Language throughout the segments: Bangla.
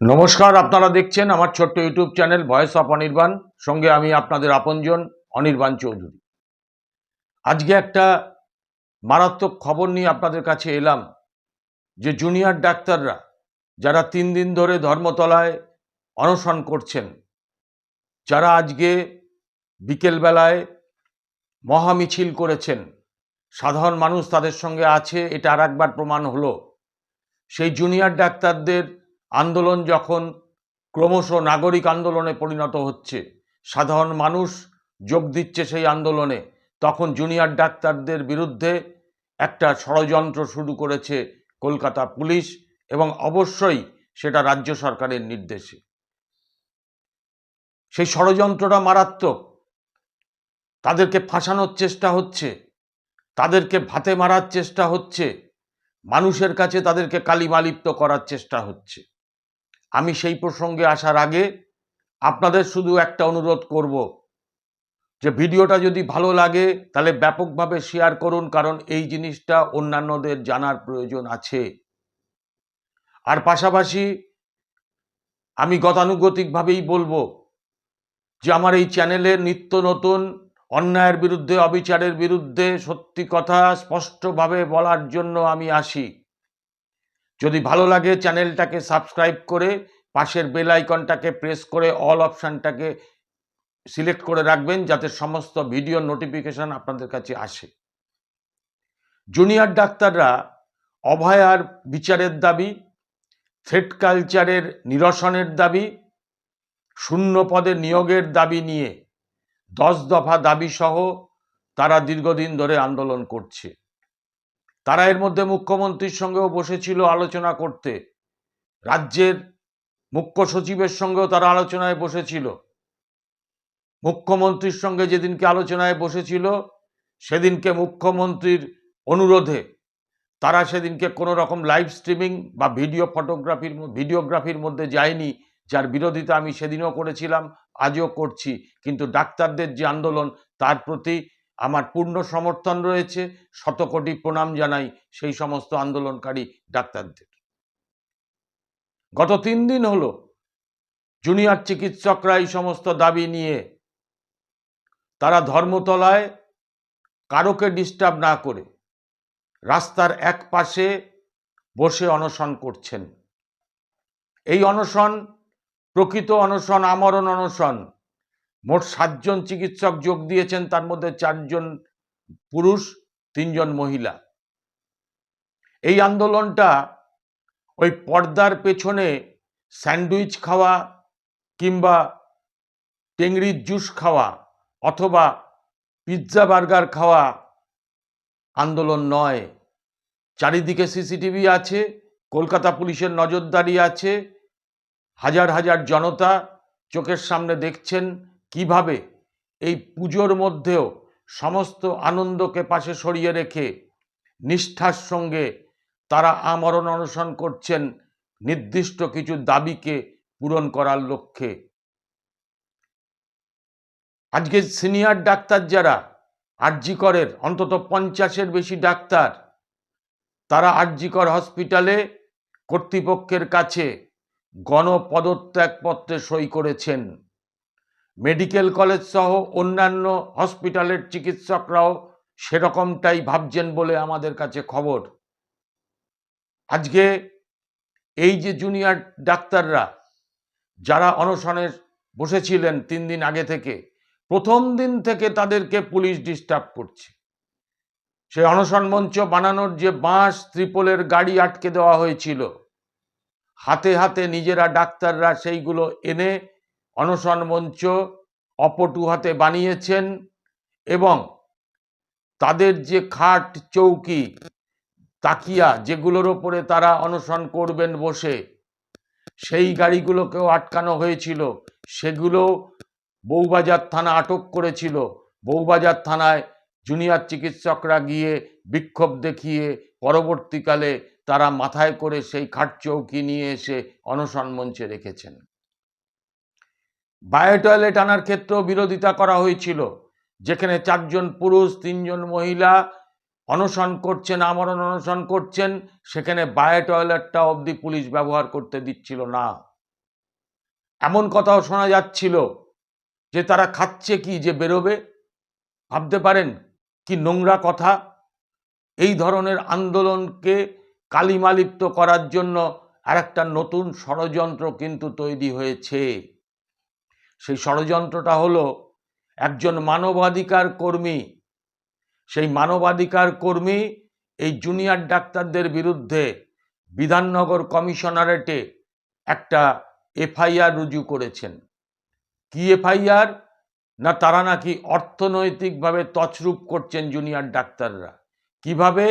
নমস্কার, আপনারা দেখছেন আমার ছোট্ট YouTube channel voice of Anirban. সঙ্গে আমি আপনাদের আপনজন, অনির্বাণ চৌধুরী। আজকে একটা মারাত্মক খবর নিয়ে আপনাদের কাছে এলাম, যে জুনিয়র ডাক্তাররা যারা তিন দিন ধরে ধর্মতলায় অনশন করছেন, যারা আজকে বিকেলবেলায় মহামিছিল করেছেন, সাধারণ মানুষ তাদের সঙ্গে আছে, এটা আর একবার প্রমাণ হলো। সেই জুনিয়র ডাক্তারদের আন্দোলন যখন ক্রমশ নাগরিক আন্দোলনে পরিণত হচ্ছে, সাধারণ মানুষ যোগ দিচ্ছে সেই আন্দোলনে, তখন জুনিয়র ডাক্তারদের বিরুদ্ধে একটা ষড়যন্ত্র শুরু করেছে কলকাতা পুলিশ এবং অবশ্যই সেটা রাজ্য সরকারের নির্দেশে। সেই ষড়যন্ত্রটা মারাত্মক। তাদেরকে ফাঁসানোর চেষ্টা হচ্ছে, তাদেরকে ভাতে মারার চেষ্টা হচ্ছে, মানুষের কাছে তাদেরকে কালিমালিপ্ত করার চেষ্টা হচ্ছে। আমি সেই প্রসঙ্গে আসার আগে আপনাদের শুধু একটা অনুরোধ করব যে ভিডিওটা যদি ভালো লাগে, তাহলে ব্যাপকভাবে শেয়ার করুন, কারণ এই জিনিসটা অন্যান্যদের জানার প্রয়োজন আছে। আর পাশাপাশি আমি গতানুগতিকভাবেই বলব যে আমার এই চ্যানেলে নিত্য নতুন অন্যায়ের বিরুদ্ধে, অবিচারের বিরুদ্ধে সত্যি কথা স্পষ্টভাবে বলার জন্য আমি আসি। যদি ভালো লাগে চ্যানেলটাকে সাবস্ক্রাইব করে পাশের বেল আইকনটাকে প্রেস করে অল অপশানটাকে সিলেক্ট করে রাখবেন যাতে সমস্ত ভিডিও নোটিফিকেশন আপনাদের কাছে আসে। জুনিয়র ডাক্তাররা অভয়ার বিচারের দাবি থ্রেড কালচারের নিরসনের দাবি, শূন্য পদে নিয়োগের দাবি নিয়ে দশ দফা দাবি সহ তারা দীর্ঘদিন ধরে আন্দোলন করছে। তারা এর মধ্যে মুখ্যমন্ত্রীর সঙ্গেও বসেছিল আলোচনা করতে। রাজ্যের মুখ্য সচিবের সঙ্গেও তারা আলোচনায় বসেছিল। মুখ্যমন্ত্রীর সঙ্গে যেদিনকে আলোচনায় বসেছিল, সেদিনকে মুখ্যমন্ত্রীর অনুরোধে। তারা সেদিনকে কোনো রকম লাইভ স্ট্রিমিং বা ভিডিও ফটোগ্রাফির ভিডিওগ্রাফির মধ্যে যায়নি, যার বিরোধিতা আমি সেদিনও করেছিলাম, আজও করছি। কিন্তু ডাক্তারদের যে আন্দোলন, তার প্রতি আমার পূর্ণ সমর্থন রয়েছে, শতকোটি প্রণাম জানাই সেই সমস্ত আন্দোলনকারী ডাক্তারদের। গত তিন দিন হলো জুনিয়র চিকিৎসকরা এই সমস্ত দাবি নিয়ে তারা ধর্মতলায় কারোকে ডিস্টার্ব না করে রাস্তার এক পাশে বসে অনশন করছেন। এই অনশন, প্রকৃত অনশন, আমরণ অনশন মোট সাতজন চিকিৎসক যোগ দিয়েছেন, তার মধ্যে চারজন পুরুষ, তিনজন মহিলা। এই আন্দোলনটা ওই পর্দার পেছনে স্যান্ডউইচ খাওয়া কিংবা টেংরির জুস খাওয়া অথবা পিৎজা বার্গার খাওয়া আন্দোলন নয়। চারিদিকে সিসিটিভি আছে, কলকাতা পুলিশের নজরদারি আছে, হাজার হাজার জনতা চোখের সামনে দেখছেন কীভাবে এই পুজোর মধ্যেও সমস্ত আনন্দকে পাশে সরিয়ে রেখে নিষ্ঠার সঙ্গে তারা আমরণ অনশন করছেন নির্দিষ্ট কিছু দাবিকে পূরণ করার লক্ষ্যে। আজকে সিনিয়র ডাক্তার যারা আরজিকরের, অন্তত পঞ্চাশের বেশি ডাক্তার, তারা আরজিকর হসপিটালে কর্তৃপক্ষের কাছে গণপদত্যাগপত্রে সই করেছেন। মেডিকেল কলেজ সহ অন্যান্য হসপিটালের চিকিৎসকরাও সেরকমটাই ভাবছেন বলে আমাদের কাছে খবর। আজকে এই যে জুনিয়র ডাক্তাররা, যারা অনশনে বসেছিলেন তিন দিন আগে থেকে, প্রথম দিন থেকে তাদেরকে পুলিশ ডিস্টার্ব করছে। সে অনশন মঞ্চ বানানোর যে বাঁশ ত্রিপলের গাড়ি আটকে দেওয়া হয়েছিল, হাতে হাতে নিজেরা ডাক্তাররা সেইগুলো এনে অনশন মঞ্চ অপটু হাতে বানিয়েছেন এবং তাদের যে খাট, চৌকি, তাকিয়া যেগুলোর ওপরে তারা অনশন করবেন বসে, সেই গাড়িগুলোকেও আটকানো হয়েছিল। সেগুলো বউবাজার থানা আটক করেছিল। বউবাজার থানায় জুনিয়র চিকিৎসকরা গিয়ে বিক্ষোভ দেখিয়ে পরবর্তীকালে তারা মাথায় করে সেই খাট, চৌকি নিয়ে এসে অনশন মঞ্চে রেখেছেন। বায়ো টয়লেট আনার ক্ষেত্রেও বিরোধিতা করা হয়েছিল। যেখানে চারজন পুরুষ, তিনজন মহিলা অনশন করছেন, আমরণ অনশন করছেন, সেখানে বায়ো টয়লেটটা অবধি পুলিশ ব্যবহার করতে দিচ্ছিল না। এমন কথাও শোনা যাচ্ছিল যে তারা খাচ্ছে কি যে বেরোবে? ভাবতে পারেন কি নোংরা কথা? এই ধরনের আন্দোলনকে কালিমালিপ্ত করার জন্য আর একটা নতুন ষড়যন্ত্র কিন্তু তৈরি হয়েছে। সেই ষড়যন্ত্রটা হলো একজন মানবাধিকার কর্মী। সেই মানবাধিকার কর্মী এই জুনিয়র ডাক্তারদের বিরুদ্ধে বিধাননগর কমিশনারেটে একটা এফআইআর রুজু করেছেন। কি এফআইআর? না তারা নাকি অর্থনৈতিকভাবে তছরূপ করছেন জুনিয়র ডাক্তাররা। কীভাবে?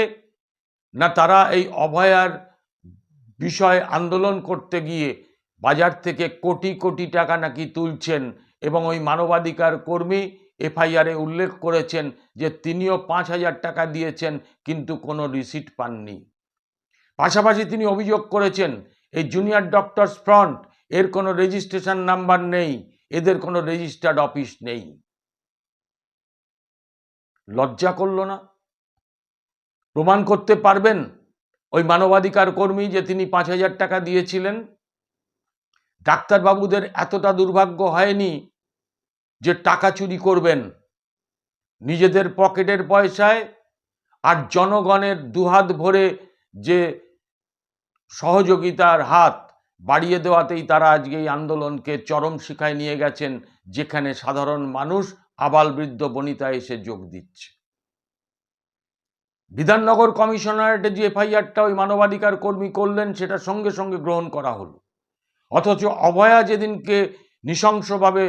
না তারা এই অভয়ার বিষয়ে আন্দোলন করতে গিয়ে বাজার থেকে কোটি কোটি টাকা নাকি তুলছেন এবং ওই মানবাধিকার কর্মী এফআইআরে উল্লেখ করেছেন যে তিনিও পাঁচ হাজার টাকা দিয়েছেন, কিন্তু কোনো রিসিট পাননি। পাশাপাশি তিনি অভিযোগ করেছেন, এই জুনিয়র ডক্টরস ফ্রন্ট, এর কোনো রেজিস্ট্রেশন নাম্বার নেই, এদের কোনো রেজিস্টার্ড অফিস নেই। লজ্জা করল না? প্রমাণ করতে পারবেন ওই মানবাধিকার কর্মী যে তিনি পাঁচ হাজার টাকা দিয়েছিলেন? ডাক্তারবাবুদের এতটা দুর্ভাগ্য হয়নি যে টাকা চুরি করবেন। নিজেদের পকেটের পয়সায় আর জনগণের দুহাত ভরে যে সহযোগিতার হাত বাড়িয়ে দেওয়াতেই তারা আজকে এই আন্দোলনকে চরম শিখায় নিয়ে গেছেন, যেখানে সাধারণ মানুষ আবাল বৃদ্ধ বনিতা এসে যোগ দিচ্ছে। বিধাননগর কমিশনারেটে যে এফআইআরটা ওই মানবাধিকার কর্মী করলেন, সেটা সঙ্গে সঙ্গে গ্রহণ করা হলো। অথচ অভয়া যেদিনকে নৃশংসভাবে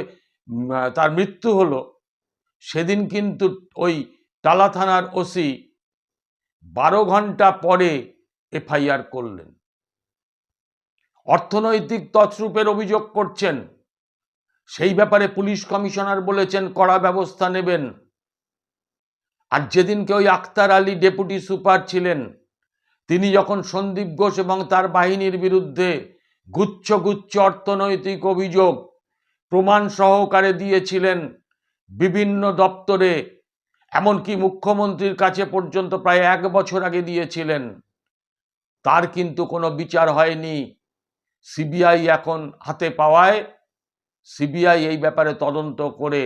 তার মৃত্যু হলো, সেদিন কিন্তু ওই টালা থানার ওসি বারো ঘণ্টা পরে এফআইআর করলেন। অর্থনৈতিক তছরূপের অভিযোগ করছেন। সেই ব্যাপারে পুলিশ কমিশনার বলেছেন, কড়া ব্যবস্থা নেবেন। আর যেদিনকে ওই আক্তার আলী ডেপুটি সুপার ছিলেন, তিনি যখন সন্দীপ ঘোষ এবং তার বাহিনীর বিরুদ্ধে গুচ্ছ গুচ্ছ অর্থনৈতিক অভিযোগ প্রমাণ সহকারে দিয়েছিলেন বিভিন্ন দপ্তরে, এমনকি মুখ্যমন্ত্রীর কাছে পর্যন্ত প্রায় এক বছর আগে দিয়েছিলেন। তার কিন্তু কোনো বিচার হয়নি। সিবিআই এখন হাতে পাওয়ায় সিবিআই এই ব্যাপারে তদন্ত করে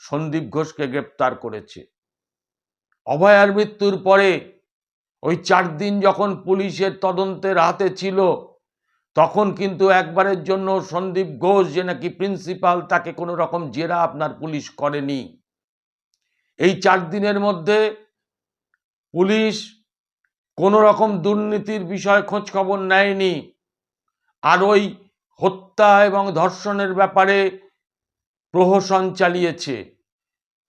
সন্দীপ ঘোষকে গ্রেপ্তার করেছে। অভয়ার মৃত্যুর পরে ওই চার দিন যখন পুলিশের তদন্তের হাতে ছিল তখন কিন্তু একবারের জন্য সন্দীপ ঘোষ যে নাকি প্রিন্সিপাল তাকে কোনো রকম জেরা আপনার পুলিশ করেনি। এই চার দিনের মধ্যে পুলিশ কোনো রকম দুর্নীতির বিষয়ে খোঁজ খবর নেয়নি। আর ওই হত্যা এবং ধর্ষণের ব্যাপারে প্রহসন চালিয়েছে।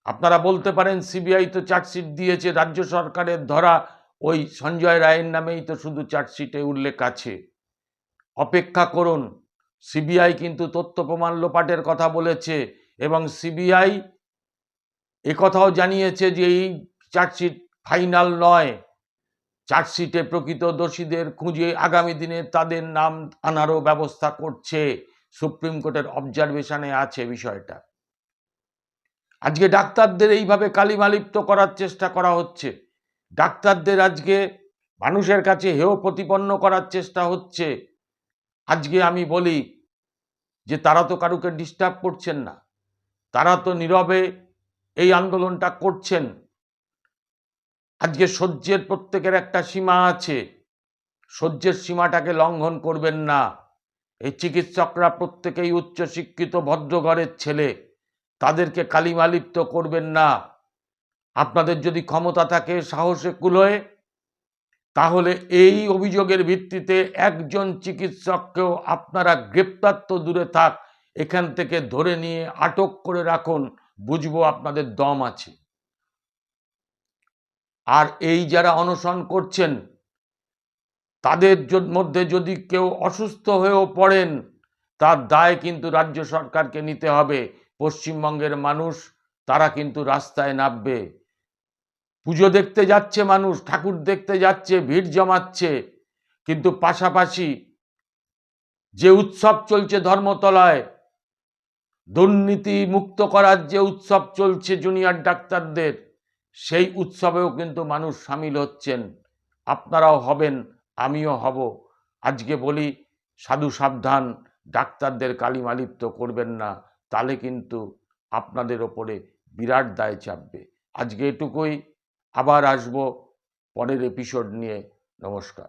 আপনারা বলতে পারেন, সিবিআই তো চার্জশিট দিয়েছে, রাজ্য সরকারের ধরা ওই সঞ্জয় রায়ের নামেই তো শুধু চার্জশিটে উল্লেখ আছে। অপেক্ষা করুন। সিবিআই কিন্তু তথ্য প্রমাণ লোপাটের কথা বলেছে এবং সিবিআই কথাও জানিয়েছে যে এই চার্জশিট ফাইনাল নয়। চার্জশিটে প্রকৃত দোষীদের খুঁজে আগামী দিনে তাদের নাম আনারও ব্যবস্থা করছে। সুপ্রিম কোর্টের অবজারভেশনে আছে বিষয়টা। আজকে ডাক্তারদের এইভাবে কালিমালিপ্ত করার চেষ্টা করা হচ্ছে। ডাক্তারদের আজকে মানুষের কাছে হেয় প্রতিপন্ন করার চেষ্টা হচ্ছে। আজকে আমি বলি যে তারা তো কারুকে ডিস্টার্ব করছেন না। তারা তো নীরবে এই আন্দোলনটা করছেন। আজকে সহ্যের প্রত্যেকের একটা সীমা আছে। সহ্যের সীমাটাকে লঙ্ঘন করবেন না। এই চিকিৎসকরা প্রত্যেকেই উচ্চশিক্ষিত, ভদ্রঘরের ছেলে। তাদেরকে কালিমালিপ্ত করবেন না। আপনাদের যদি ক্ষমতা থাকে, সাহসে কুলোয় তাহলে এই অভিযোগের ভিত্তিতে একজন চিকিৎসককেও আপনারা গ্রেপ্তার তো দূরে থাক, এখান থেকে ধরে নিয়ে আটক করে রাখুন, বুঝব আপনাদের দম আছে। আর এই যারা অনশন করছেন, তাদের মধ্যে যদি কেউ অসুস্থ হয়েও পড়েন, তার দায় কিন্তু রাজ্য সরকারকে নিতে হবে। পশ্চিমবঙ্গের মানুষ, তারা কিন্তু রাস্তায় নামবে। পুজো দেখতে যাচ্ছে মানুষ, ঠাকুর দেখতে যাচ্ছে, ভিড় জমাচ্ছে। কিন্তু পাশাপাশি যে উৎসব চলছে ধর্মতলায়, দুর্নীতি মুক্ত করার যে উৎসব চলছে জুনিয়র ডাক্তারদের, সেই উৎসবেও কিন্তু মানুষ সামিল হচ্ছেন। আপনারাও হবেন, আমিও হব। আজকে বলি, সাধু সাবধান, ডাক্তারদের কালিমালিপ্ত করবেন না তাহলে কিন্তু আপনাদের ওপরে বিরাট দায় চাপবে। আজকে এটুকুই। আবার আসব পরের এপিসোড নিয়ে। নমস্কার।